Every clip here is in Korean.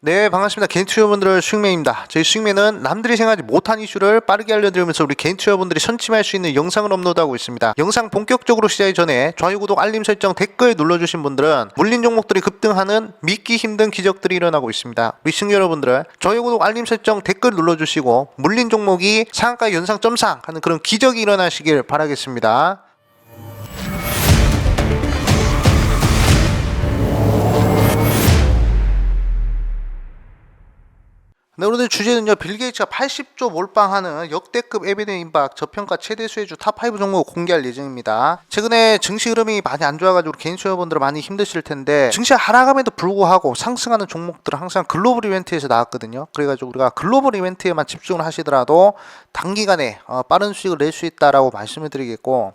네 반갑습니다. 개인 투자분들 수익맨입니다. 저희 수익맨은 남들이 생각하지 못한 이슈를 빠르게 알려드리면서 우리 개인 투자분들이 선침할 수 있는 영상을 업로드하고 있습니다. 영상 본격적으로 시작하기 전에 좋아요 구독 알림 설정 댓글 눌러주신 분들은 물린 종목들이 급등하는 믿기 힘든 기적들이 일어나고 있습니다. 우리 시청자 여러분들 좋아요 구독 알림 설정 댓글 눌러주시고 물린 종목이 상한가 연상 점상 하는 그런 기적이 일어나시길 바라겠습니다 네, 오늘 주제는요. 빌 게이츠가 80조 몰빵하는 역대급 에비덴 임박 저평가 최대 수혜주 탑5 종목 공개할 예정입니다. 최근에 증시 흐름이 많이 안 좋아가지고 개인 투자분들 많이 힘드실 텐데 증시가 하락함에도 불구하고 상승하는 종목들은 항상 글로벌 이벤트에서 나왔거든요. 그래가지고 우리가 글로벌 이벤트에만 집중을 하시더라도 단기간에 어, 빠른 수익을 낼 수 있다라고 말씀을 드리겠고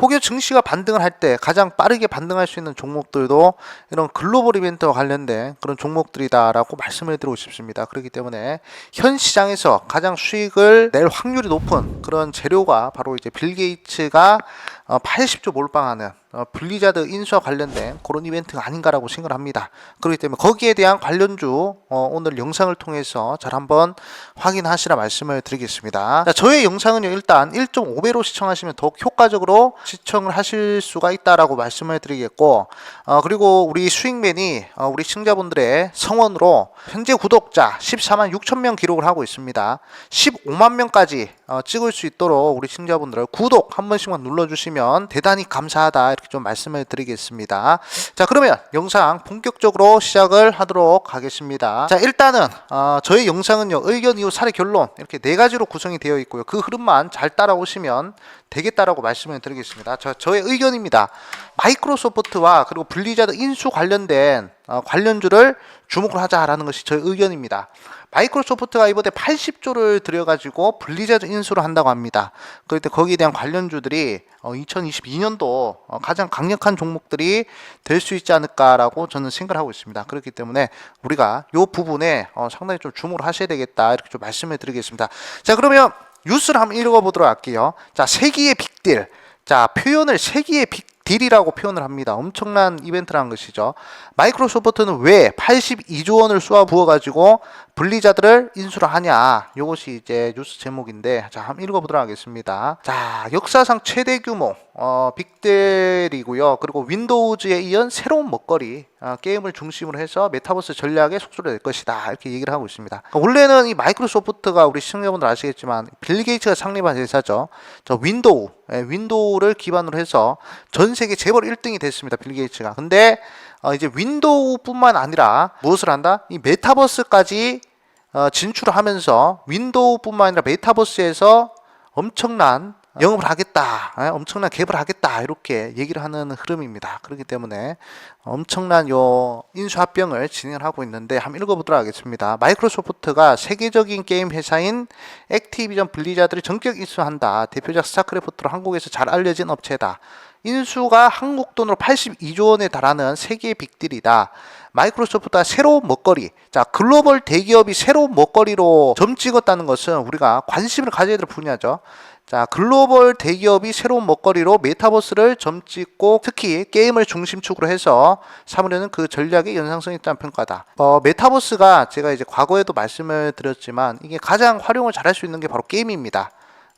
혹여 증시가 반등을 할 때 가장 빠르게 반등할 수 있는 종목들도 이런 글로벌 이벤트와 관련된 그런 종목들이다라고 말씀을 드리고 싶습니다. 그렇기 때문에 현 시장에서 가장 수익을 낼 확률이 높은 그런 재료가 바로 이제 빌 게이츠가 어, 80조 몰빵하는 어, 블리자드 인수와 관련된 그런 이벤트가 아닌가라고 생각을 합니다. 그렇기 때문에 거기에 대한 관련주 어, 오늘 영상을 통해서 잘 한번 확인하시라 말씀을 드리겠습니다. 자, 저의 영상은요 일단 1.5배로 시청하시면 더욱 효과적으로 시청을 하실 수가 있다라고 말씀을 드리겠고 어, 그리고 우리 수익맨이 어, 우리 시청자분들의 성원으로 현재 구독자 14만 6천 명 기록을 하고 있습니다. 15만 명까지 어, 찍을 수 있도록 우리 시청자분들 구독 한 번씩만 눌러주시면 대단히 감사하다 이렇게 좀 말씀을 드리겠습니다. 자 그러면 영상 본격적으로 시작을 하도록 하겠습니다. 자 일단은 어, 저희 영상은요 의견 이후 사례 결론 이렇게 네 가지로 구성이 되어 있고요. 그 흐름만 잘 따라오시면 되겠다라고 말씀을 드리겠습니다. 저, 저의 의견입니다. 마이크로소프트와 그리고 블리자드 인수 관련된 어, 관련주를 주목을 하자라는 것이 저의 의견입니다. 마이크로소프트가 이번에 80조를 들여가지고 블리자드 인수를 한다고 합니다. 그럴 때 거기에 대한 관련주들이 2022년도 어, 가장 강력한 종목들이 될 수 있지 않을까라고 저는 생각을 하고 있습니다. 그렇기 때문에 우리가 이 부분에 어, 상당히 좀 주목을 하셔야 되겠다 이렇게 좀 말씀을 드리겠습니다. 자 그러면 뉴스를 한번 읽어보도록 할게요. 자 세기의 빅딜. 자 표현을 세기의 빅 딜이라고 표현을 합니다. 엄청난 이벤트라는 것이죠. 마이크로소프트는 왜 82조 원을 쏘아 부어가지고 블리자드를 인수를 하냐. 이것이 이제 뉴스 제목인데, 자, 한번 읽어보도록 하겠습니다. 자, 역사상 최대 규모, 어, 빅델이고요. 그리고 윈도우즈에 이은 새로운 먹거리, 어, 게임을 중심으로 해서 메타버스 전략에 속도를 낼 것이다. 이렇게 얘기를 하고 있습니다. 원래는 이 마이크로소프트가 우리 시청자분들 아시겠지만, 빌 게이츠가 창립한 회사죠. 저 윈도우, 예, 윈도우를 기반으로 해서 전 세계 재벌 1등이 됐습니다. 빌 게이츠가. 근데 어, 이제 윈도우뿐만 아니라 무엇을 한다? 이 메타버스까지 어, 진출을 하면서 윈도우뿐만 아니라 메타버스에서 엄청난 영업을 하겠다, 예, 엄청난 개발을 하겠다 이렇게 얘기를 하는 흐름입니다. 그렇기 때문에 엄청난 요 인수합병을 진행을 하고 있는데 한번 읽어보도록 하겠습니다. 마이크로소프트가 세계적인 게임 회사인 액티비전 블리자드를 전격 인수한다. 대표작 스타크래프트로 한국에서 잘 알려진 업체다. 인수가 한국 돈으로 82조 원에 달하는 세계의 빅딜이다. 마이크로소프트가 새로운 먹거리, 자 글로벌 대기업이 새로운 먹거리로 점 찍었다는 것은 우리가 관심을 가져야 될 분야죠. 자 글로벌 대기업이 새로운 먹거리로 메타버스를 점 찍고 특히 게임을 중심축으로 해서 삼으려는 그 전략의 연상성이 있다는 평가다. 어, 메타버스가 제가 이제 과거에도 말씀을 드렸지만 이게 가장 활용을 잘할 수 있는 게 바로 게임입니다.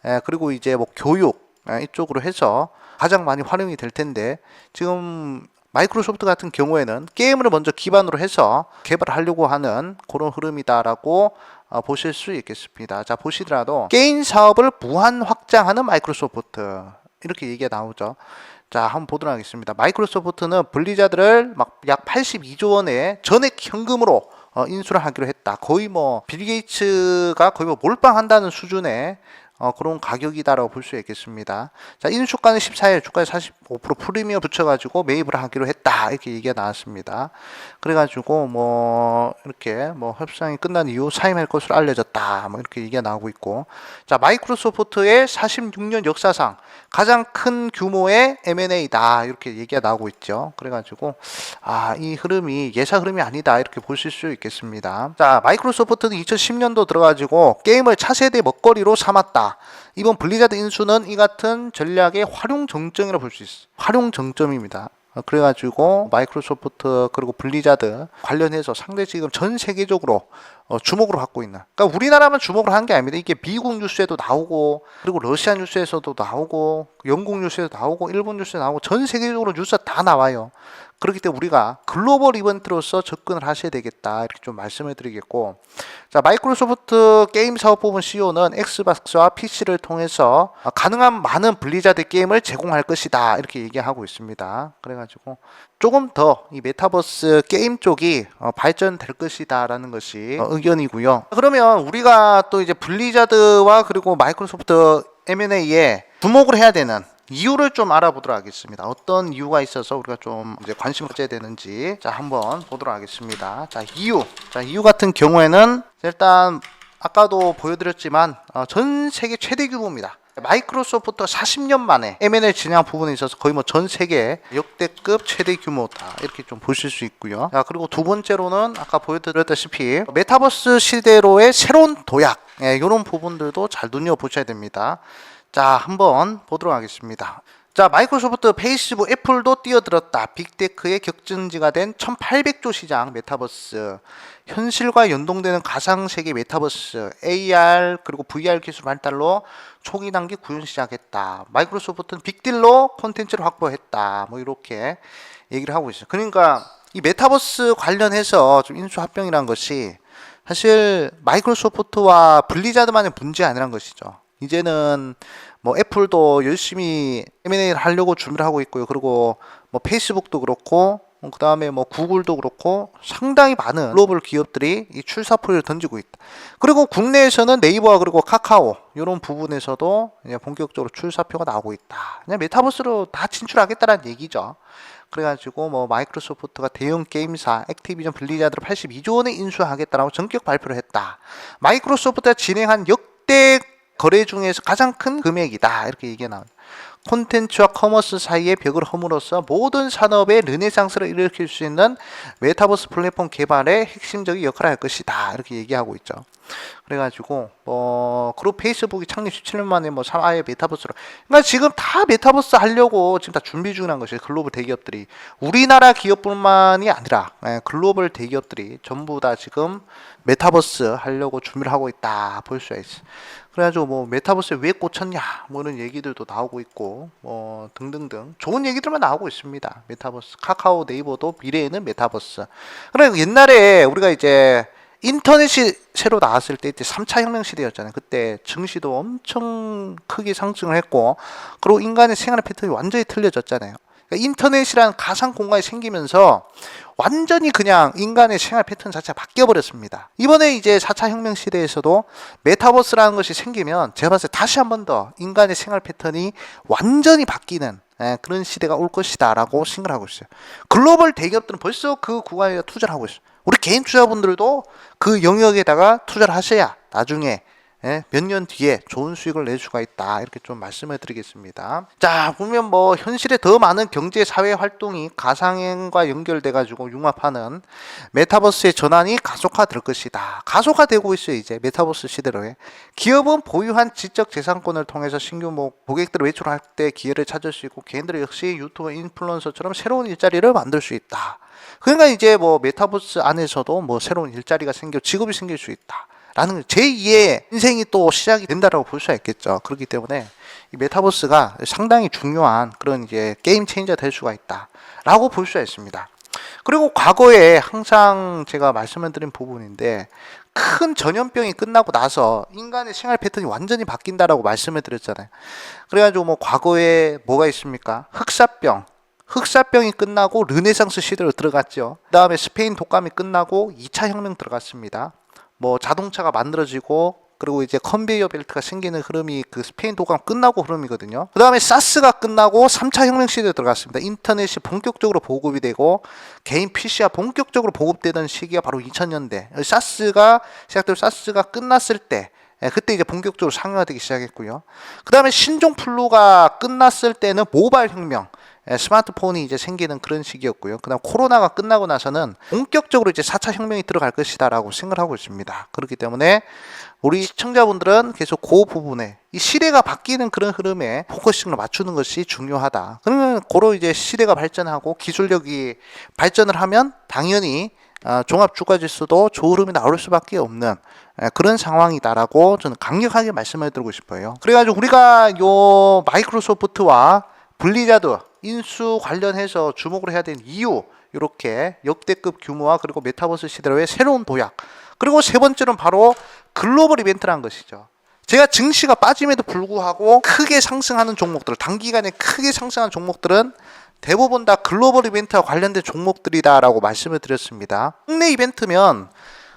예, 그리고 이제 뭐 교육 예, 이쪽으로 해서 가장 많이 활용이 될 텐데 지금 마이크로소프트 같은 경우에는 게임을 먼저 기반으로 해서 개발을 하려고 하는 그런 흐름이다라고 어, 보실 수 있겠습니다. 자 보시더라도 게임 사업을 무한 확장하는 마이크로소프트 이렇게 얘기가 나오죠. 자 한번 보도록 하겠습니다. 마이크로소프트는 블리자드를 막약 82조 원의 전액 현금으로 어, 인수를 하기로 했다. 거의 뭐 빌 게이츠가 거의 뭐 몰빵한다는 수준의 어, 그런 가격이다라고 볼 수 있겠습니다. 자, 인수가는 14일 주가에 45% 프리미엄 붙여가지고 매입을 하기로 했다. 이렇게 얘기가 나왔습니다. 그래가지고 뭐, 이렇게 뭐 협상이 끝난 이후 사임할 것으로 알려졌다. 뭐 이렇게 얘기가 나오고 있고. 자, 마이크로소프트의 46년 역사상 가장 큰 규모의 M&A다. 이렇게 얘기가 나오고 있죠. 그래가지고, 아, 이 흐름이 예사 흐름이 아니다. 이렇게 보실 수 있겠습니다. 자, 마이크로소프트는 2010년도 들어가지고 게임을 차세대 먹거리로 삼았다. 이번 블리자드 인수는 이 같은 전략의 활용 정점이라고 볼수 있어. 활용 정점입니다. 어, 그래가지고 마이크로소프트 그리고 블리자드 관련해서 상대 지금 전 세계적으로 어, 주목을 받고 있는. 그러니까 우리나라만 주목을 한 게 아닙니다. 이게 미국 뉴스에도 나오고 그리고 러시아 뉴스에서도 나오고 영국 뉴스에도 나오고 일본 뉴스에 나오고 전 세계적으로 뉴스 다 나와요. 그렇기 때문에 우리가 글로벌 이벤트로서 접근을 하셔야 되겠다. 이렇게 좀 말씀을 드리겠고. 자 마이크로소프트 게임 사업 부분 CEO는 엑스박스와 PC를 통해서 가능한 많은 블리자드 게임을 제공할 것이다. 이렇게 얘기하고 있습니다. 그래가지고 조금 더 이 메타버스 게임 쪽이 어, 발전될 것이다라는 것이 어, 의견이고요. 그러면 우리가 또 이제 블리자드와 그리고 마이크로소프트 M&A에 주목을 해야 되는 이유를 좀 알아보도록 하겠습니다. 어떤 이유가 있어서 우리가 좀 이제 관심을 가져야 되는지 자 한번 보도록 하겠습니다. 자 이유 자 이유 같은 경우에는 일단 아까도 보여드렸지만 어, 전 세계 최대 규모입니다. 마이크로소프트가 40년 만에 M&A 진행 부분에 있어서 거의 뭐 전 세계 역대급 최대 규모다 이렇게 좀 보실 수 있고요. 자 그리고 두 번째로는 아까 보여드렸다시피 메타버스 시대로의 새로운 도약 예, 이런 부분들도 잘 눈여 보셔야 됩니다. 자, 한번 보도록 하겠습니다. 자, 마이크로소프트, 페이스북, 애플도 뛰어들었다. 빅테크의 격전지가 된 1800조 시장 메타버스. 현실과 연동되는 가상세계 메타버스, AR, 그리고 VR 기술 발달로 초기 단계 구현 시작했다. 마이크로소프트는 빅딜로 콘텐츠를 확보했다. 뭐, 이렇게 얘기를 하고 있어요. 그러니까 이 메타버스 관련해서 좀 인수 합병이라는 것이 사실 마이크로소프트와 블리자드만의 문제 아니란 것이죠. 이제는 뭐 애플도 열심히 M&A를 하려고 준비를 하고 있고요. 그리고 뭐 페이스북도 그렇고 그 다음에 뭐 구글도 그렇고 상당히 많은 글로벌 기업들이 이 출사표를 던지고 있다. 그리고 국내에서는 네이버와 그리고 카카오 이런 부분에서도 본격적으로 출사표가 나오고 있다. 그냥 메타버스로 다 진출하겠다는 얘기죠. 그래가지고 뭐 마이크로소프트가 대형 게임사 액티비전 블리자드를 82조 원에 인수하겠다라고 전격 발표를 했다. 마이크로소프트가 진행한 역대 거래 중에서 가장 큰 금액이다. 이렇게 얘기가 나옵니다. 콘텐츠와 커머스 사이의 벽을 허물어서 모든 산업의 르네상스를 일으킬 수 있는 메타버스 플랫폼 개발에 핵심적인 역할을 할 것이다. 이렇게 얘기하고 있죠. 그래가지고 뭐 그룹 페이스북이 창립 17년 만에 뭐 아예 메타버스로 그러니까 지금 다 메타버스 하려고 지금 다 준비 중이란 것이 글로벌 대기업들이 우리나라 기업뿐만이 아니라 예, 글로벌 대기업들이 전부 다 지금 메타버스 하려고 준비를 하고 있다 볼 수가 있어. 그래가지고 뭐 메타버스에 왜 꽂혔냐 뭐 이런 얘기들도 나오고 있고 뭐 등등등 좋은 얘기들만 나오고 있습니다. 메타버스 카카오 네이버도 미래에는 메타버스. 그래 옛날에 우리가 이제 인터넷이 새로 나왔을 때 이때 3차 혁명 시대였잖아요. 그때 증시도 엄청 크게 상승을 했고 그리고 인간의 생활 패턴이 완전히 틀려졌잖아요. 그러니까 인터넷이란 가상 공간이 생기면서 완전히 그냥 인간의 생활 패턴 자체가 바뀌어 버렸습니다. 이번에 이제 4차 혁명 시대에서도 메타버스라는 것이 생기면 제가 봤을 때 다시 한 번 더 인간의 생활 패턴이 완전히 바뀌는 예, 그런 시대가 올 것이다라고 생각을 하고 있어요. 글로벌 대기업들은 벌써 그 구간에 투자를 하고 있어요. 우리 개인 투자분들도 그 영역에다가 투자를 하셔야 나중에 예, 몇 년 뒤에 좋은 수익을 낼 수가 있다 이렇게 좀 말씀을 드리겠습니다. 자 보면 뭐 현실에 더 많은 경제 사회 활동이 가상과 연결돼 가지고 융합하는 메타버스의 전환이 가속화될 것이다. 가속화되고 있어요 이제 메타버스 시대로에 기업은 보유한 지적 재산권을 통해서 신규 뭐 고객들을 외출할 때 기회를 찾을 수 있고 개인들 역시 유튜버 인플루언서처럼 새로운 일자리를 만들 수 있다. 그러니까 이제 뭐 메타버스 안에서도 뭐 새로운 일자리가 생겨 직업이 생길 수 있다. 라는 제2의 인생이 또 시작이 된다라고 볼 수가 있겠죠. 그렇기 때문에 이 메타버스가 상당히 중요한 그런 이제 게임 체인저 될 수가 있다라고 볼 수가 있습니다. 그리고 과거에 항상 제가 말씀을 드린 부분인데 큰 전염병이 끝나고 나서 인간의 생활 패턴이 완전히 바뀐다라고 말씀을 드렸잖아요. 그래가지고 뭐 과거에 뭐가 있습니까? 흑사병, 흑사병이 끝나고 르네상스 시대로 들어갔죠. 그 다음에 스페인 독감이 끝나고 2차 혁명 들어갔습니다. 뭐 자동차가 만들어지고 그리고 이제 컨베이어 벨트가 생기는 흐름이 그 스페인 독감 끝나고 흐름이거든요. 그 다음에 사스가 끝나고 3차 혁명 시대에 들어갔습니다. 인터넷이 본격적으로 보급이 되고 개인 PC가 본격적으로 보급되던 시기가 바로 2000년대. 사스가 시작되고 사스가 끝났을 때 예, 그때 이제 본격적으로 상용화되기 시작했고요. 그 다음에 신종 플루가 끝났을 때는 모바일 혁명. 예, 스마트폰이 이제 생기는 그런 시기였고요. 그다음 코로나가 끝나고 나서는 본격적으로 이제 4차 혁명이 들어갈 것이다라고 생각을 하고 있습니다. 그렇기 때문에 우리 시청자분들은 계속 그 부분에 이 시대가 바뀌는 그런 흐름에 포커싱을 맞추는 것이 중요하다. 그러면 고로 이제 시대가 발전하고 기술력이 발전을 하면 당연히 어, 종합 주가 지수도 좋은 흐름이 나올 수밖에 없는 예, 그런 상황이다라고 저는 강력하게 말씀을 드리고 싶어요. 그래가지고 우리가 요 마이크로소프트와 블리자드 인수 관련해서 주목을 해야 되는 이유 이렇게 역대급 규모와 그리고 메타버스 시대로의 새로운 도약 그리고 세 번째는 바로 글로벌 이벤트라는 것이죠. 제가 증시가 빠짐에도 불구하고 크게 상승하는 종목들, 단기간에 크게 상승한 종목들은 대부분 다 글로벌 이벤트와 관련된 종목들이다라고 말씀을 드렸습니다. 국내 이벤트면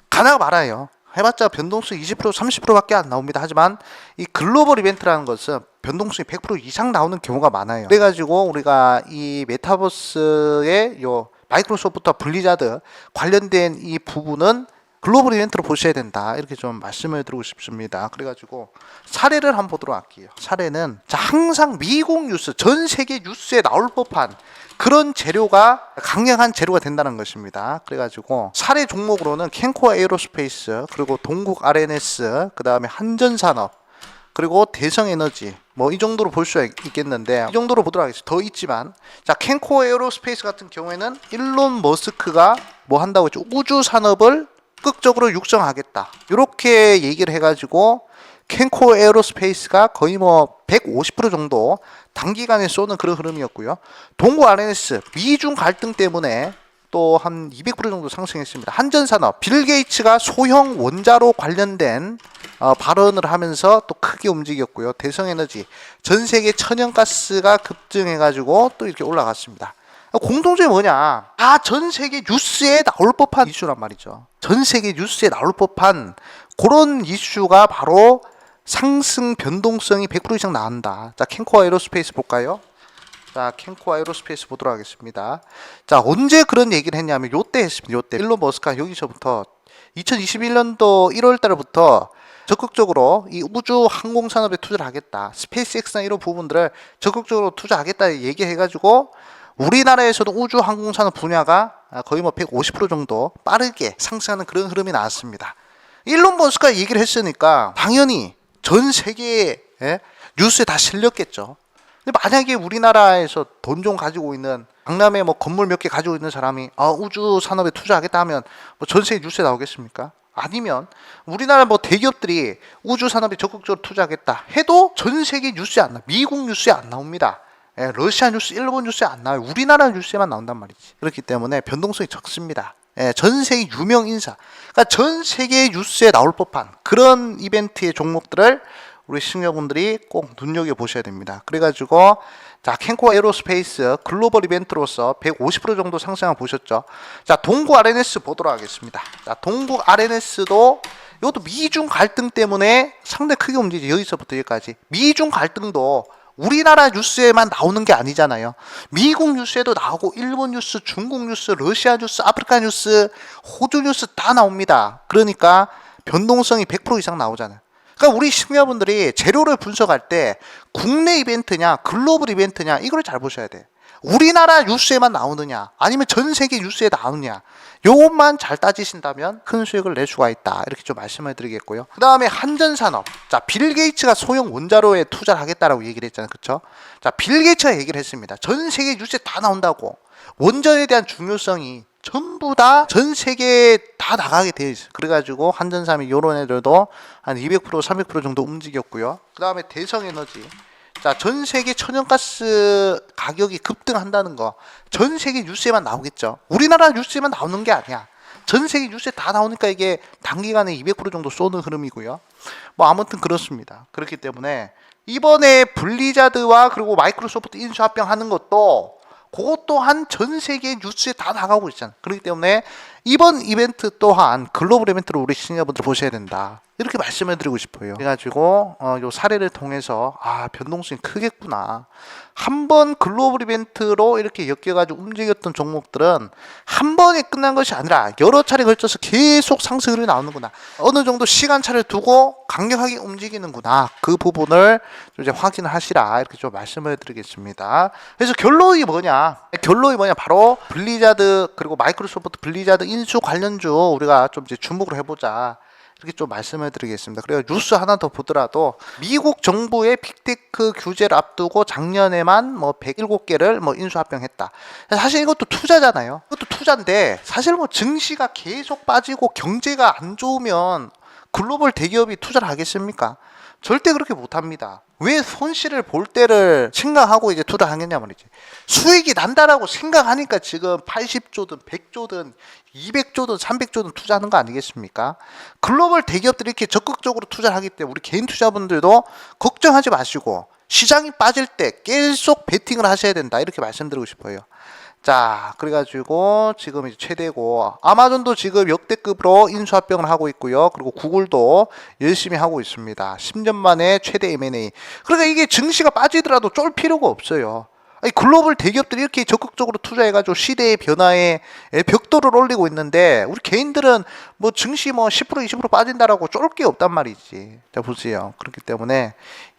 가나가 말아요. 해봤자 변동수 20% 30%밖에 안 나옵니다. 하지만 이 글로벌 이벤트라는 것은 변동수이 100% 이상 나오는 경우가 많아요. 그래가지고 우리가 이 메타버스의 요 마이크로소프트와 블리자드 관련된 이 부분은 글로벌 이벤트로 보셔야 된다 이렇게 좀 말씀을 드리고 싶습니다. 그래가지고 사례를 한번 보도록 할게요. 사례는 자 항상 미국 뉴스 전 세계 뉴스에 나올 법한 그런 재료가 강력한 재료가 된다는 것입니다. 그래가지고 사례 종목으로는 캔코어 에어로스페이스 그리고 동국 RNS 그 다음에 한전산업 그리고 대성에너지 뭐 이 정도로 볼 있- 있겠는데 이 정도로 보도록 하겠습니다. 더 있지만 자 캔코 에어로스페이스 같은 경우에는 일론 머스크가 뭐 한다고 했죠? 우주 산업을 극적으로 육성하겠다. 이렇게 얘기를 해가지고 캔코 에어로스페이스가 거의 뭐 150% 정도 단기간에 쏘는 그런 흐름이었고요. 동구 RNS 미중 갈등 때문에 또 한 200% 정도 상승했습니다. 한전산업 빌 게이츠가 소형 원자로 관련된 어, 발언을 하면서 또 크게 움직였고요. 대성에너지 전 세계 천연가스가 급증해가지고 또 이렇게 올라갔습니다. 공통점이 뭐냐? 아, 전 세계 뉴스에 나올 법한 이슈란 말이죠. 전 세계 뉴스에 나올 법한 그런 이슈가 바로 상승 변동성이 100% 이상 나온다. 자, 캔코어 에어로스페이스 볼까요? 자, 캔코 에어로스페이스 보도록 하겠습니다. 자, 언제 그런 얘기를 했냐면 요때 했습니다. 요때 일론 머스크가 여기서부터 2021년도 1월 달부터 적극적으로 이 우주 항공 산업에 투자를 하겠다. 스페이스X나 이런 부분들을 적극적으로 투자하겠다 얘기해 가지고 우리나라에서도 우주 항공 산업 분야가 거의 뭐 150% 정도 빠르게 상승하는 그런 흐름이 나왔습니다. 일론 머스크가 얘기를 했으니까 당연히 전 세계에 예? 뉴스에 다 실렸겠죠. 근데 만약에 우리나라에서 돈 좀 가지고 있는 강남에 뭐 건물 몇 개 가지고 있는 사람이 아, 우주 산업에 투자하겠다 하면 뭐 전 세계 뉴스에 나오겠습니까? 아니면 우리나라 뭐 대기업들이 우주 산업에 적극적으로 투자하겠다 해도 전 세계 뉴스에 안 나. 미국 뉴스에 안 나옵니다. 예, 러시아 뉴스, 일본 뉴스에 안 나와요. 우리나라 뉴스에만 나온단 말이지. 그렇기 때문에 변동성이 적습니다. 예, 전 세계 유명 인사, 그러니까 전 세계 뉴스에 나올 법한 그런 이벤트의 종목들을 우리 시청자분들이 꼭 눈여겨 보셔야 됩니다. 그래가지고 자 캔코 에어로스페이스 글로벌 이벤트로서 150% 정도 상승을 보셨죠. 자 동구 RNS 보도록 하겠습니다. 자 동구 RNS도 이것도 미중 갈등 때문에 상당히 크게 움직이죠. 여기서부터 여기까지 미중 갈등도 우리나라 뉴스에만 나오는 게 아니잖아요. 미국 뉴스에도 나오고 일본 뉴스, 중국 뉴스, 러시아 뉴스, 아프리카 뉴스, 호주 뉴스 다 나옵니다. 그러니까 변동성이 100% 이상 나오잖아요. 그러니까 우리 시청자분들이 재료를 분석할 때 국내 이벤트냐 글로벌 이벤트냐 이걸 잘 보셔야 돼. 우리나라 뉴스에만 나오느냐 아니면 전 세계 뉴스에 나오느냐 요것만 잘 따지신다면 큰 수익을 낼 수가 있다. 이렇게 좀 말씀을 드리겠고요. 그 다음에 한전산업. 자빌 게이츠가 소형 원자로에 투자를 하겠다라고 얘기를 했잖아요. 그쵸? 자빌 게이츠가 얘기를 했습니다. 전 세계 뉴스에 다 나온다고. 원전에 대한 중요성이 전부 다 전 세계에 다 나가게 돼 있어요. 그래가지고 한전삼이 요런 애들도 한 200% 300% 정도 움직였고요. 그 다음에 대성에너지. 자, 전 세계 천연가스 가격이 급등한다는 거. 전 세계 뉴스에만 나오겠죠. 우리나라 뉴스에만 나오는 게 아니야. 전 세계 뉴스에 다 나오니까 이게 단기간에 200% 정도 쏘는 흐름이고요. 뭐 아무튼 그렇습니다. 그렇기 때문에 이번에 블리자드와 그리고 마이크로소프트 인수합병하는 것도 그것 또한 전 세계 뉴스에 다 나가고 있잖아요. 그렇기 때문에 이번 이벤트 또한 글로벌 이벤트로 우리 시청자분들 보셔야 된다. 이렇게 말씀을 드리고 싶어요. 그래가지고 어, 요 사례를 통해서 아 변동성이 크겠구나. 한 번 글로벌 이벤트로 이렇게 엮여가지고 움직였던 종목들은 한 번에 끝난 것이 아니라 여러 차례 걸쳐서 계속 상승 흐름이 나오는구나. 어느 정도 시간차를 두고 강력하게 움직이는구나. 그 부분을 좀 이제 확인을 하시라 이렇게 좀 말씀을 드리겠습니다. 그래서 결론이 뭐냐? 결론이 뭐냐? 바로 블리자드 그리고 마이크로소프트 블리자드 인수 관련주 우리가 좀 이제 주목을 해보자. 이렇게 좀 말씀을 드리겠습니다. 그리고 뉴스 하나 더 보더라도 미국 정부의 빅테크 규제를 앞두고 작년에만 뭐 107개를 뭐 인수 합병했다. 사실 이것도 투자잖아요. 이것도 투자인데 사실 뭐 증시가 계속 빠지고 경제가 안 좋으면 글로벌 대기업이 투자를 하겠습니까? 절대 그렇게 못 합니다. 왜 손실을 볼 때를 생각하고 이제 투자하겠냐 말이지. 수익이 난다라고 생각하니까 지금 80조든 100조든 200조든 300조든 투자하는 거 아니겠습니까? 글로벌 대기업들이 이렇게 적극적으로 투자를 하기 때문에 우리 개인 투자분들도 걱정하지 마시고 시장이 빠질 때 계속 베팅을 하셔야 된다. 이렇게 말씀드리고 싶어요. 자, 그래가지고 지금 이제 최대고 아마존도 지금 역대급으로 인수합병을 하고 있고요. 그리고 구글도 열심히 하고 있습니다. 10년 만에 최대 M&A. 그러니까 이게 증시가 빠지더라도 쫄 필요가 없어요. 아니, 글로벌 대기업들이 이렇게 적극적으로 투자해가지고 시대의 변화에 벽돌을 올리고 있는데 우리 개인들은 뭐 증시 뭐 10% 20% 빠진다라고 쫄 게 없단 말이지. 자 보세요. 그렇기 때문에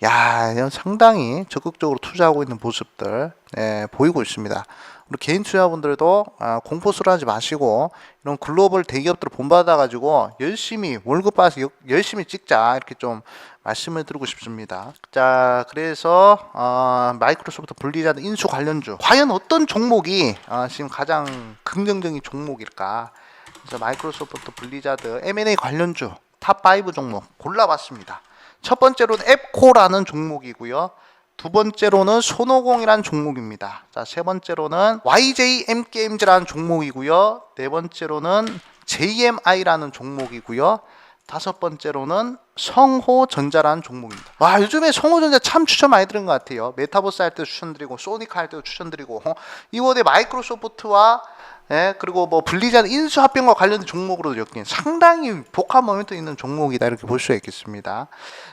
야 상당히 적극적으로 투자하고 있는 모습들 예, 보이고 있습니다. 우리 개인 투자분들도 아, 공포스러워하지 마시고 이런 글로벌 대기업들 본받아 가지고 열심히 월급 받아서 여- 열심히 찍자 이렇게 좀 말씀을 드리고 싶습니다. 자 그래서 어, 마이크로소프트 블리자드 인수 관련주 과연 어떤 종목이 어, 지금 가장 긍정적인 종목일까? 그래서 마이크로소프트 블리자드 M&A 관련주 탑 5 종목 골라봤습니다. 첫 번째로는 앱코라는 종목이고요. 두 번째로는 손오공이라는 종목입니다. 자, 세 번째로는 YJM 게임즈라는 종목이고요. 네 번째로는 JMI라는 종목이고요. 다섯 번째로는 성호전자라는 종목입니다. 와 요즘에 성호전자 참 추천 많이 드린 것 같아요. 메타버스 할 때도 추천드리고 소니카 할 때도 추천드리고 어? 이번에 마이크로소프트와 예, 그리고 뭐 블리자드 인수 합병과 관련된 종목으로 여기 상당히 복합 모멘트 있는 종목이다 이렇게 볼 수가 있겠습니다.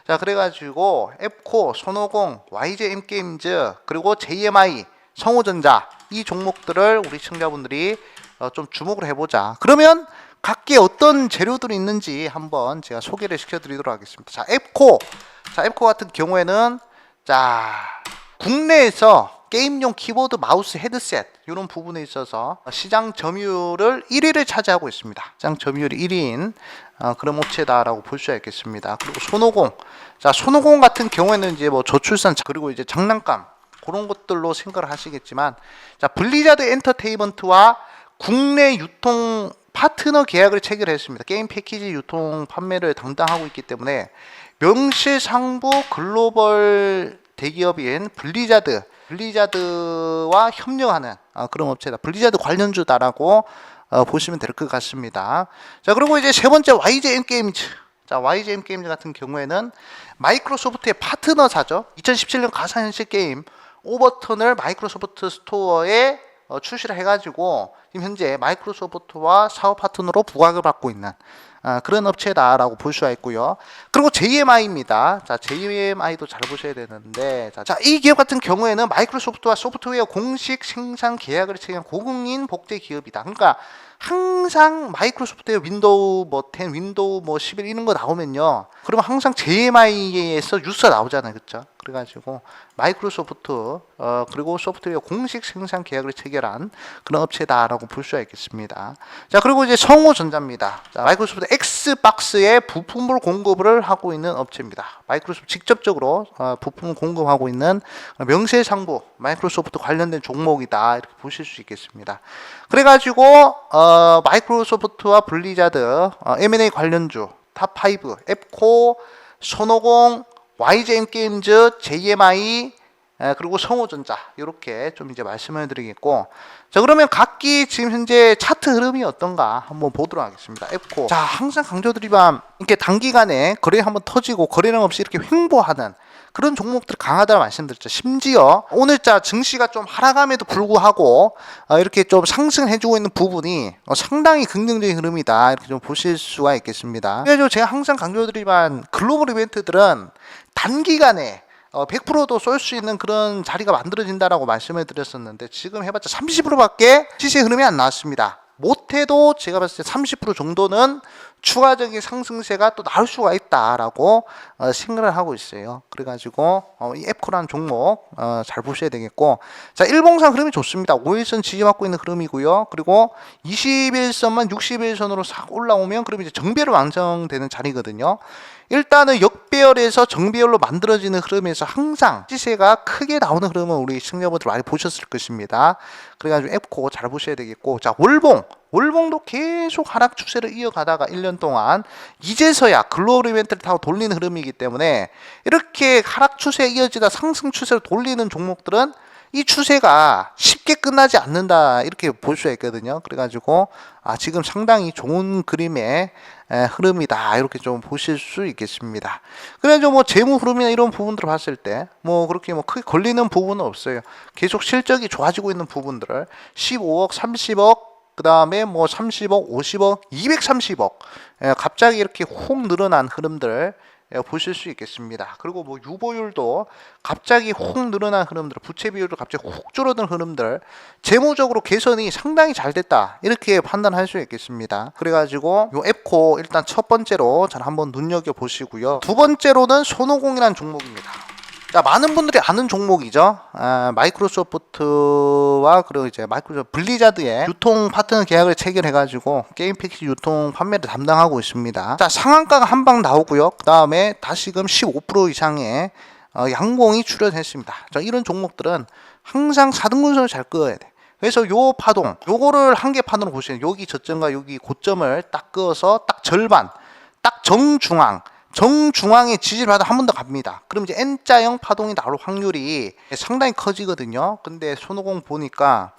자, 그래가지고 앱코, 손오공, YJM 게임즈 그리고 JMI, 성호전자 이 종목들을 우리 시청자분들이 어, 좀 주목을 해보자. 그러면 각기 어떤 재료들이 있는지 한번 제가 소개를 시켜드리도록 하겠습니다. 자, 앱코, 자 앱코 같은 경우에는 자 국내에서 게임용 키보드, 마우스, 헤드셋 이런 부분에 있어서 시장 점유율을 1위를 차지하고 있습니다. 시장 점유율 1위인 어, 그런 업체다라고 볼 수가 있겠습니다. 그리고 손오공, 자 손오공 같은 경우에는 이제 뭐 저출산 그리고 이제 장난감 그런 것들로 생각을 하시겠지만 자 블리자드 엔터테인먼트와 국내 유통 파트너 계약을 체결했습니다. 게임 패키지 유통 판매를 담당하고 있기 때문에 명실상부 글로벌 대기업인 블리자드, 블리자드와 협력하는 어, 그런 업체다. 블리자드 관련주다라고 어, 보시면 될 것 같습니다. 자 그리고 이제 세 번째 YJM 게임즈. 자 YJM 게임즈 같은 경우에는 마이크로소프트의 파트너사죠. 2017년 가상현실 게임 오버턴을 마이크로소프트 스토어에 어, 출시를 해가지고 지금 현재 마이크로소프트와 사업 파트너로 부각을 받고 있는 아, 그런 업체다라고 볼 수가 있고요. 그리고 JMI입니다. 자, JMI도 잘 보셔야 되는데, 자, 자, 이 기업 같은 경우에는 마이크로소프트와 소프트웨어 공식 생산 계약을 체결한 고국민 복제 기업이다. 그러니까 항상 마이크로소프트의 윈도우 뭐 10, 윈도우 뭐 11 이런 거 나오면요. 그러면 항상 JMI에서 뉴스가 나오잖아요. 그렇죠? 그래가지고 마이크로소프트 어, 그리고 소프트웨어 공식 생산 계약을 체결한 그런 업체다라고 볼 수가 있겠습니다. 자 그리고 이제 성호전자입니다. 자, 마이크로소프트 X박스에 부품을 공급을 하고 있는 업체입니다. 마이크로소프트 직접적으로 어, 부품을 공급하고 있는 명세상부 마이크로소프트 관련된 종목이다 이렇게 보실 수 있겠습니다. 그래가지고 어, 마이크로소프트와 블리자드 어, M&A 관련주 탑5 앱코 손오공 YJM 게임즈, JMI 에, 그리고 성호전자 이렇게 좀 이제 말씀을 드리겠고 자 그러면 각기 지금 현재 차트 흐름이 어떤가 한번 보도록 하겠습니다. 앱코 자 항상 강조드리면 이렇게 단기간에 거래 한번 터지고 거래량 없이 이렇게 횡보하는 그런 종목들이 강하다고 말씀드렸죠. 심지어 오늘자 증시가 좀 하락함에도 불구하고 어, 이렇게 좀 상승해주고 있는 부분이 어, 상당히 긍정적인 흐름이다 이렇게 좀 보실 수가 있겠습니다. 그래서 제가 항상 강조드리지만 글로벌 이벤트들은 단기간에 어, 100%도 쏠 수 있는 그런 자리가 만들어진다라고 말씀을 드렸었는데 지금 해봤자 30%밖에 시세 흐름이 안 나왔습니다. 못해도 제가 봤을 때 30% 정도는 추가적인 상승세가 또 나올 수가 있다라고 어, 생각을 하고 있어요. 그래가지고 어, 이 앱코라는 종목 어, 잘 보셔야 되겠고 자 일봉상 흐름이 좋습니다. 5일선 지지받고 있는 흐름이고요. 그리고 21선만 61선으로 싹 올라오면 그럼 이제 정배로 완성되는 자리거든요. 일단은 역배열에서 정배열로 만들어지는 흐름에서 항상 시세가 크게 나오는 흐름은 우리 시청자분들 많이 보셨을 것입니다. 그래가지고 앱코 잘 보셔야 되겠고 자 월봉 월봉도 계속 하락 추세를 이어가다가 1년 동안 이제서야 글로벌 이벤트를 타고 돌리는 흐름이기 때문에 이렇게 하락 추세 이어지다 상승 추세를 돌리는 종목들은 이 추세가 쉽게 끝나지 않는다 이렇게 볼 수가 있거든요. 그래가지고 아 지금 상당히 좋은 그림의 에, 흐름이다 이렇게 좀 보실 수 있겠습니다. 그래가지고 뭐 재무 흐름이나 이런 부분들을 봤을 때 뭐 그렇게 뭐 크게 걸리는 부분은 없어요. 계속 실적이 좋아지고 있는 부분들을 15억, 30억 그 다음에 뭐 30억, 50억, 230억 예, 갑자기 이렇게 훅 늘어난 흐름들 예, 보실 수 있겠습니다. 그리고 뭐 유보율도 갑자기 훅 늘어난 흐름들, 부채 비율도 갑자기 훅 줄어든 흐름들, 재무적으로 개선이 상당히 잘 됐다 이렇게 판단할 수 있겠습니다. 그래가지고 요 앱코 일단 첫 번째로 잘 한번 눈여겨 보시고요. 두 번째로는 손오공이라는 종목입니다. 자, 많은 분들이 아는 종목이죠. 아, 마이크로소프트와 그리고 이제 마이크로소프트 블리자드의 유통 파트너 계약을 체결해가지고 게임 패키지 유통 판매를 담당하고 있습니다. 자, 상한가가 한 방 나오고요. 그 다음에 다시금 15% 이상의 어, 양봉이 출현했습니다. 자, 이런 종목들은 항상 4등분선을 잘 끄어야 돼. 그래서 요 파동, 요거를 한개 판으로 보시면 여기 저점과 여기 고점을 딱 그어서 딱 절반, 딱 정중앙, 정중앙에 지지를 받아 한 번 더 갑니다. 그럼 이제 N자형 파동이 나올 확률이 상당히 커지거든요. 근데 손오공 보니까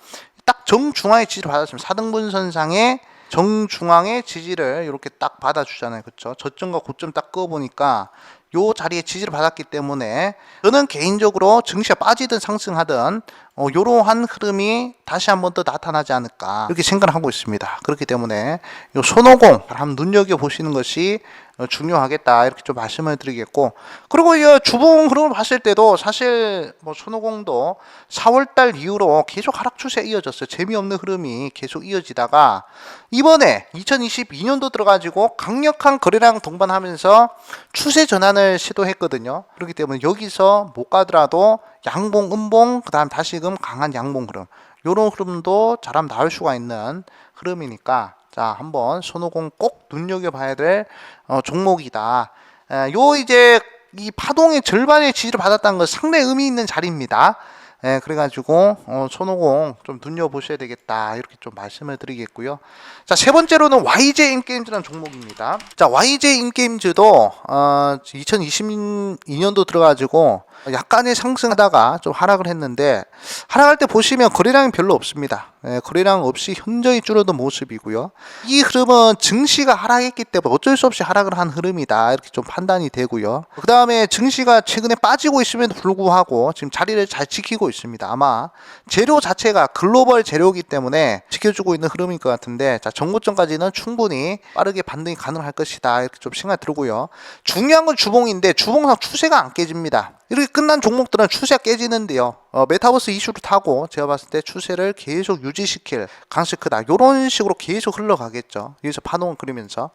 딱 정중앙에 지지를 받았으면 4등분 선상에 정중앙의 지지를 이렇게 딱 받아주잖아요. 그렇죠? 저점과 고점 딱 그어 보니까 요 자리에 지지를 받았기 때문에 저는 개인적으로 증시가 빠지든 상승하든 어, 이러한 흐름이 다시 한 번 더 나타나지 않을까 이렇게 생각을 하고 있습니다. 그렇기 때문에 요 손오공 한번 눈여겨 보시는 것이 어, 중요하겠다 이렇게 좀 말씀을 드리겠고 그리고 이 주봉 흐름을 봤을 때도 사실 뭐 손오공도 4월달 이후로 계속 하락 추세 이어졌어요. 재미없는 흐름이 계속 이어지다가 이번에 2022년도 들어가지고 강력한 거래량 동반하면서 추세 전환을 시도했거든요. 그렇기 때문에 여기서 못 가더라도 양봉, 음봉, 그 다음 다시금 강한 양봉 흐름 요런 흐름도 잘하면 나올 수가 있는 흐름이니까 자 한번 손오공 꼭 눈여겨봐야 될 어, 종목이다. 에, 요 이제 이 파동의 절반의 지지를 받았다는 건 상당히 의미 있는 자리입니다. 예, 그래가지고 어, 손오공 좀 눈여보셔야 되겠다 이렇게 좀 말씀을 드리겠고요. 자 세 번째로는 YJ 인게임즈라는 종목입니다. 자 YJ 인게임즈도 어, 2022년도 들어가지고 약간의 상승하다가 좀 하락을 했는데 하락할 때 보시면 거래량이 별로 없습니다. 예, 거래량 없이 현저히 줄어든 모습이고요. 이 흐름은 증시가 하락했기 때문에 어쩔 수 없이 하락을 한 흐름이다 이렇게 좀 판단이 되고요. 그 다음에 증시가 최근에 빠지고 있음에도 불구하고 지금 자리를 잘 지키고 있습니다. 아마 재료 자체가 글로벌 재료이기 때문에 지켜주고 있는 흐름일 것 같은데 자 정고점까지는 충분히 빠르게 반등이 가능할 것이다 이렇게 좀 생각 들고요. 중요한 건 주봉인데 주봉상 추세가 안 깨집니다. 이렇게 끝난 종목들은 추세가 깨지는데요. 어, 메타버스 이슈를 타고 제가 봤을 때 추세를 계속 유지 시킬 가능성이 크다. 이런 식으로 계속 흘러가겠죠. 여기서 파동을 그리면서.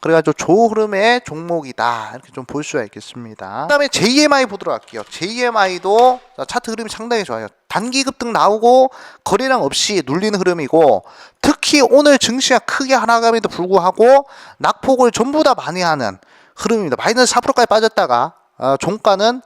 그래가지고 조 흐름의 종목이다. 이렇게 좀 볼 수가 있겠습니다. 그 다음에 JMI 보도록 할게요. JMI도 차트 흐름이 상당히 좋아요. 단기 급등 나오고 거래량 없이 눌리는 흐름이고 특히 오늘 증시가 크게 하락함에도 불구하고 낙폭을 전부 다 많이 하는 흐름입니다. 마이너스 4%까지 빠졌다가 어, 종가는 어,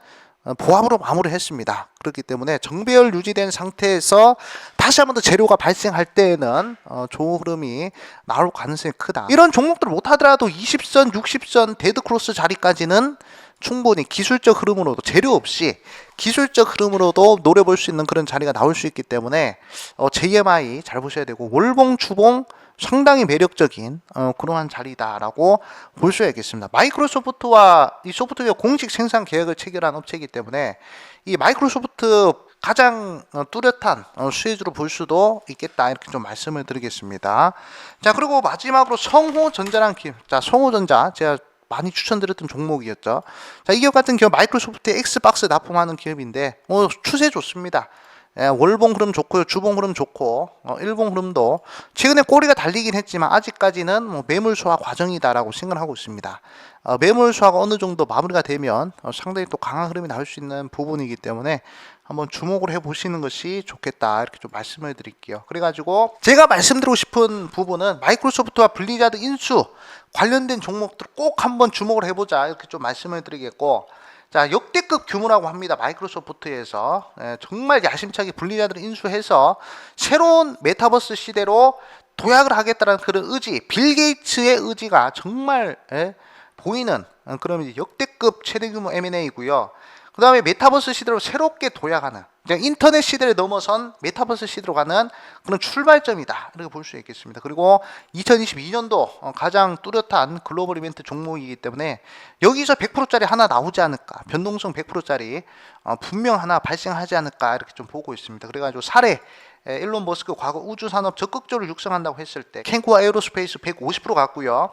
보합으로 마무리했습니다. 그렇기 때문에 정배열 유지된 상태에서 다시 한번 더 재료가 발생할 때에는 어, 좋은 흐름이 나올 가능성이 크다. 이런 종목들 못하더라도 20선, 60선 데드 크로스 자리까지는 충분히 기술적 흐름으로도 재료 없이 기술적 흐름으로도 노려볼 수 있는 그런 자리가 나올 수 있기 때문에 어, JMI 잘 보셔야 되고 월봉, 주봉 상당히 매력적인 어, 그러한 자리다라고 볼수 있겠습니다. 마이크로소프트와 이 소프트웨어 공식 생산 계획을 체결한 업체이기 때문에 이 마이크로소프트 가장 어, 뚜렷한 어, 수혜주로 볼 수도 있겠다 이렇게 좀 말씀을 드리겠습니다. 자 그리고 마지막으로 성호전자란 기업, 자 성호전자 제가 많이 추천드렸던 종목이었죠. 자, 이 기업 같은 경우 마이크로소프트의 엑스박스 납품하는 기업인데, 어, 추세 좋습니다. 예, 월봉 흐름 좋고요, 주봉 흐름 좋고, 어, 일봉 흐름도 최근에 꼬리가 달리긴 했지만 아직까지는 뭐 매물 소화 과정이다라고 생각하고 있습니다. 어, 매물 소화가 어느 정도 마무리가 되면 어, 상당히 또 강한 흐름이 나올 수 있는 부분이기 때문에 한번 주목을 해 보시는 것이 좋겠다 이렇게 좀 말씀을 드릴게요. 그래가지고 제가 말씀드리고 싶은 부분은 마이크로소프트와 블리자드 인수 관련된 종목들 꼭 한번 주목을 해보자 이렇게 좀 말씀을 드리겠고 자 역대급 규모라고 합니다 마이크로소프트에서 예, 정말 야심차게 블리자드를 인수해서 새로운 메타버스 시대로 도약을 하겠다는 그런 의지 빌 게이츠의 의지가 정말 예, 보이는 어, 그런 역대급 최대 규모 M&A고요. 그 다음에 메타버스 시대로 새롭게 도약하는 인터넷 시대를 넘어선 메타버스 시대로 가는 그런 출발점이다 이렇게 볼 수 있겠습니다. 그리고 2022년도 어, 가장 뚜렷한 글로벌 이벤트 종목이기 때문에 여기서 100%짜리 하나 나오지 않을까 변동성 100%짜리 어, 분명 하나 발생하지 않을까 이렇게 좀 보고 있습니다. 그래가지고 사례 에, 일론 머스크 과거 우주 산업 적극적으로 육성한다고 했을 때 캔코아 에어로스페이스 150% 갔고요.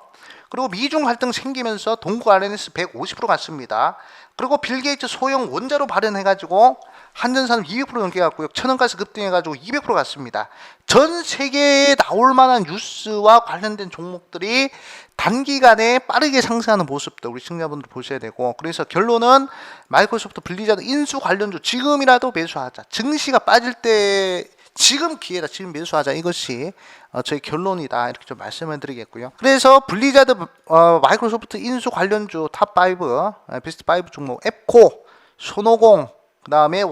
그리고 미중 갈등 생기면서 동구 RNS 150% 갔습니다. 그리고 빌 게이츠 소형 원자로 발현해 가지고 한전산업 200% 넘게 갔고요. 천연가스 급등해 가지고 200% 갔습니다. 전 세계에 나올 만한 뉴스와 관련된 종목들이 단기간에 빠르게 상승하는 모습도 우리 시청자분들 보셔야 되고 그래서 결론은 마이크로소프트 블리자드 인수 관련주 지금이라도 매수하자. 증시가 빠질 때 지금 기회다. 지금 매수하자. 이것이 어, 저희 결론이다. 이렇게 좀 말씀을 드리겠고요. 그래서 블리자드 어, 마이크로소프트 인수 관련주 탑5 어, 베스트 5 종목 앱코, 손오공, 그 다음에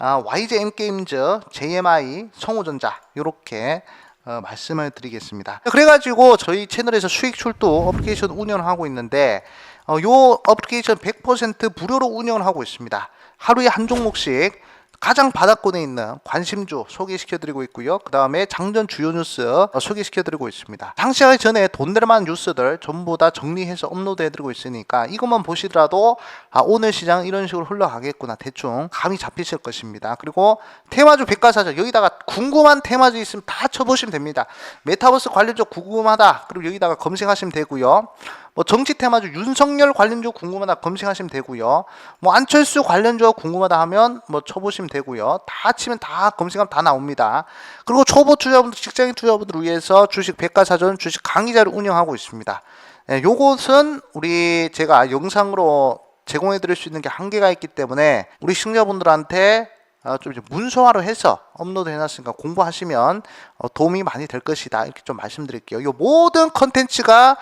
아, YJM 게임즈, JMI, 성우전자 이렇게 어, 말씀을 드리겠습니다. 그래가지고 저희 채널에서 수익 출도 어플리케이션 운영을 하고 있는데 어, 요 어플리케이션 100% 무료로 운영을 하고 있습니다. 하루에 한 종목씩 가장 바닥권에 있는 관심주 소개시켜드리고 있고요. 그 다음에 장전 주요 뉴스 어, 소개시켜드리고 있습니다. 장시하기 전에 돈될 만한 뉴스들 전부 다 정리해서 업로드해드리고 있으니까 이것만 보시더라도 아, 오늘 시장 이런 식으로 흘러가겠구나 대충 감이 잡히실 것입니다. 그리고 테마주 백과사전 여기다가 궁금한 테마주 있으면 다 쳐보시면 됩니다. 메타버스 관련주 궁금하다. 그리고 여기다가 검색하시면 되고요. 뭐 정치 테마주 윤석열 관련주 궁금하다 검색하시면 되고요. 뭐 안철수 관련주가 궁금하다 하면 뭐 쳐보시면 되고요. 다 치면 다 검색하면 다 나옵니다. 그리고 초보 투자분들, 직장인 투자분들을 위해서 주식 백과사전 주식 강의자를 운영하고 있습니다. 예, 요것은 우리 제가 영상으로 제공해 드릴 수 있는 게 한계가 있기 때문에 우리 시청자분들한테 어, 좀 이제 문서화로 해서 업로드 해놨으니까 공부하시면 어, 도움이 많이 될 것이다 이렇게 좀 말씀드릴게요. 이 모든 컨텐츠가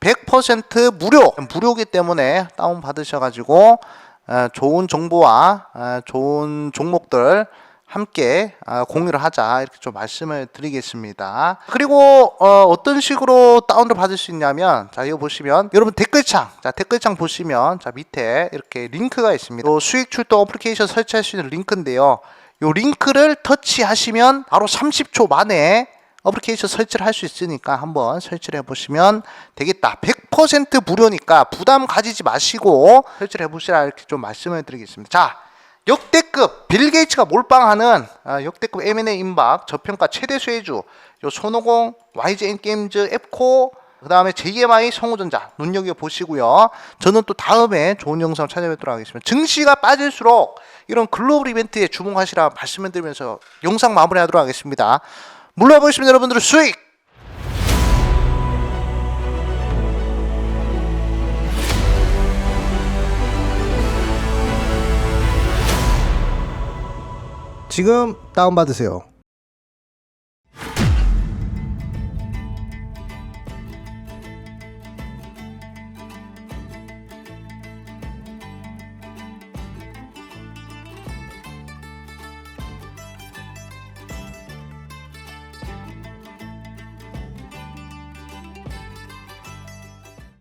100% 무료 무료기 때문에 다운 받으셔가지고 어, 좋은 정보와 어, 좋은 종목들 함께 어, 공유를 하자 이렇게 좀 말씀을 드리겠습니다. 그리고 어, 떤 식으로 다운을 받을 수 있냐면 자 이거 보시면 여러분 댓글창 자 댓글창 보시면 자 밑에 이렇게 링크가 있습니다. 요 수익 출동 어플리케이션 설치할 수 있는 링크인데요. 요 링크를 터치하시면 바로 30초 만에 어플리케이션 설치를 할 수 있으니까 한번 설치를 해보시면 되겠다. 100% 무료니까 부담 가지지 마시고 설치를 해보시라 이렇게 좀 말씀을 드리겠습니다. 자, 역대급 빌 게이츠가 몰빵하는 아, 역대급 M&A 임박 저평가 최대 수혜주 요 손오공, YGN 게임즈, 앱코 그 다음에 JMI 성우전자 눈여겨 보시고요. 저는 또 다음에 좋은 영상 찾아뵙도록 하겠습니다. 증시가 빠질수록 이런 글로벌 이벤트에 주목하시라 말씀을 드리면서 영상 마무리하도록 하겠습니다. 물러보겠습니다 여러분들의 수익 지금 다운받으세요.